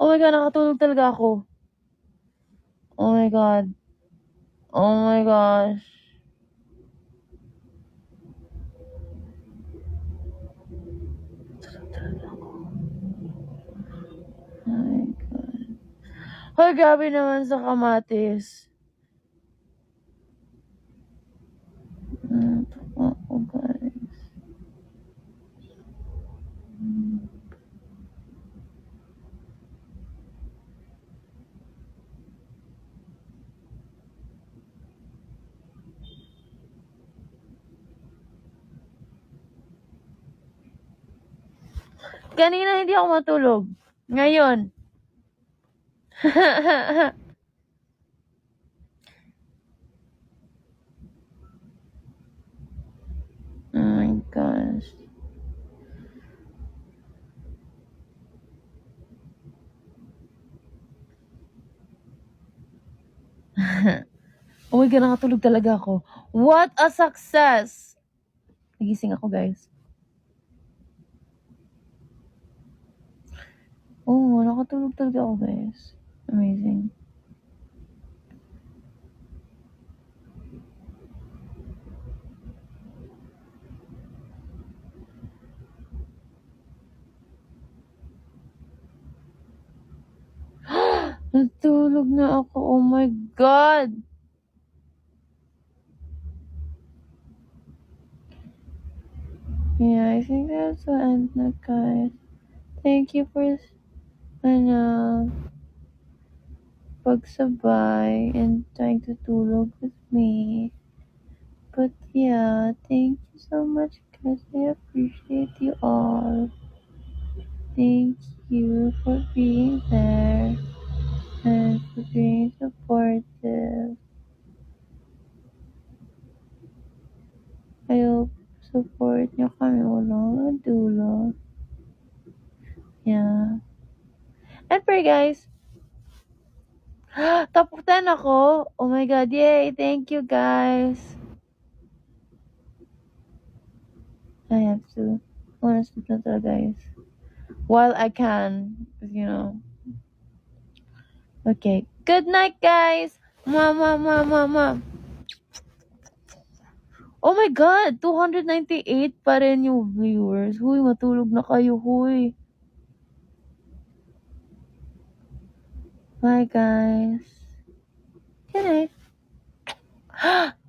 Oh my God, nakatulog talaga ako. Oh my God. Oh my gosh. Hoy, grabe naman sa kamatis. Mm, ako, guys. Mm. Kanina hindi ako matulog. Ngayon. oh my gosh. oh my God, nakatulog talaga ako. What a success! Nagising ako, guys. Oo, oh, nakatulog talaga ako, guys. Amazing. Natulog na ako. Oh my God! Yeah, I think that's the end guys. Thank you for, ano, pagsabay and trying to tulog with me. But yeah, thank you so much, guys. I appreciate you all. Thank you for being there and for being supportive. I hope support nyo kami walang dulo. Yeah. And pray, guys. Top 10 ako. Oh my God. Yay. Thank you, guys. I have to. Honestly, na talaga, guys. While I can. You know. Okay. Good night, guys. Mama, mama, mama. Oh my God! 298 pa rin yung viewers. Huy, matulog na kayo, huy. Bye, guys. Good night.